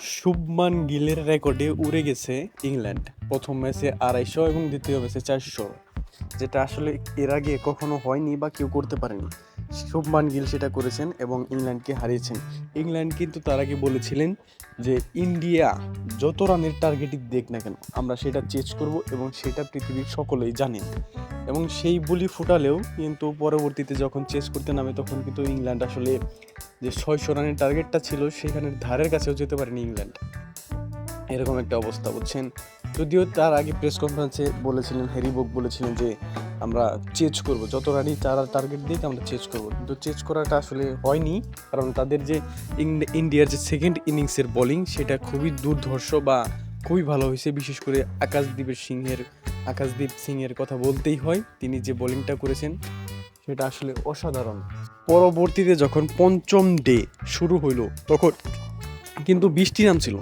শুভমান গিলের রেকর্ডে উড়ে গেছে ইংল্যান্ড। প্রথম ম্যাচে আড়াইশো এবং দ্বিতীয় ম্যাচে চারশো, যেটা আসলে এর আগে কখনো হয়নি বা কেউ করতে পারেনি। শুভমান গিল সেটা করেছেন এবং ইংল্যান্ডকে হারিয়েছেন। ইংল্যান্ড কিন্তু তার আগে বলেছিলেন যে ইন্ডিয়া যত রানের টার্গেটই দেখ না কেন, আমরা সেটা চেঞ্জ করব এবং সেটা পৃথিবীর সকলেই জানেন এবং সেই বুলি ফুটালেও কিন্তু পরবর্তীতে যখন চেস করতে নামে, তখন কিন্তু ইংল্যান্ড আসলে যে ছয়শো রানের টার্গেটটা ছিল, সেখানের ধারের কাছেও যেতে পারেনি ইংল্যান্ড। এরকম একটা অবস্থা, বুঝছেন? যদিও তার আগে প্রেস কনফারেন্সে বলেছিলেন, হ্যারি বুক বলেছিলেন যে আমরা চেঞ্জ করব। যত রানই তারা টার্গেট দিক, আমরা চেঞ্জ করব। কিন্তু চেঞ্জ করাটা আসলে হয়নি, কারণ তাদের যে ইন্ডিয়ার যে সেকেন্ড ইনিংসের বোলিং সেটা খুবই দুর্ধর্ষ বা খুবই ভালো হয়েছে। বিশেষ করে আকাশদ্বীপের সিংহের, আকাশদীপ সিংয়ের কথা বলতেই হয়, তিনি যে বোলিংটা করেছেন, সেটা আসলে অসাধারণ। পরবর্তীতে যখন পঞ্চম ডে শুরু হইল, তখন কিন্তু বৃষ্টি নামছিল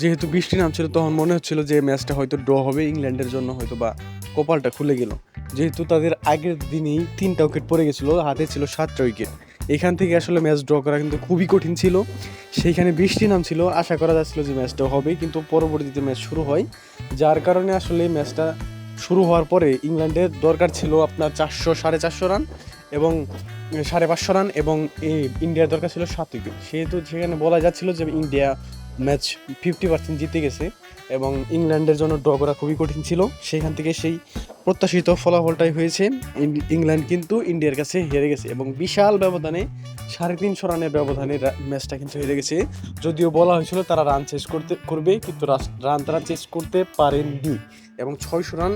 যেহেতু বৃষ্টি নামছিল, তখন মনে হচ্ছিল যে ম্যাচটা হয়তো ড্র হবে, ইংল্যান্ডের জন্য হয়তো বা কপালটা খুলে গেল। যেহেতু তাদের আগের দিনেই তিনটা উইকেট পড়ে গেছিল, হাতে ছিল সাতটা উইকেট এখান থেকে আসলে ম্যাচ ড্র করা কিন্তু খুবই কঠিন ছিল। সেইখানে বৃষ্টি নামছিল, আশা করা যাচ্ছিল যে ম্যাচটা হবে, কিন্তু পরবর্তীতে ম্যাচ শুরু হয়। যার কারণে আসলে ম্যাচটা শুরু হওয়ার পরে ইংল্যান্ডের দরকার ছিল আপনার চারশো, সাড়ে চারশো রান এবং, সাড়ে পাঁচশো রান এবং ইন্ডিয়ার দরকার ছিল সাত উইকেট সেহেতু সেখানে বলা যাচ্ছিল যে ইন্ডিয়া ম্যাচ ফিফটি পার্সেন্ট জিতে গেছে এবং ইংল্যান্ডের জন্য ড্র করা খুবই কঠিন ছিল। সেখান থেকে সেই প্রত্যাশিত ফলাফলটাই হয়েছে। ইংল্যান্ড কিন্তু ইন্ডিয়ার কাছে হেরে গেছে এবং বিশাল ব্যবধানে সাড়ে তিনশো রানের ব্যবধানে ম্যাচটা কিন্তু হেরে গেছে। যদিও বলা হয়েছিল তারা রান চেস করতে করবে, কিন্তু রান তারা চেস করতে পারেননি এবং ছয়শো রান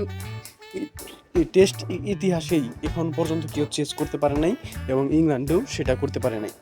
টেস্ট ইতিহাসেই এখন পর্যন্ত কেউ চেস করতে পারে নাই এবং ইংল্যান্ডেও সেটা করতে পারে নাই।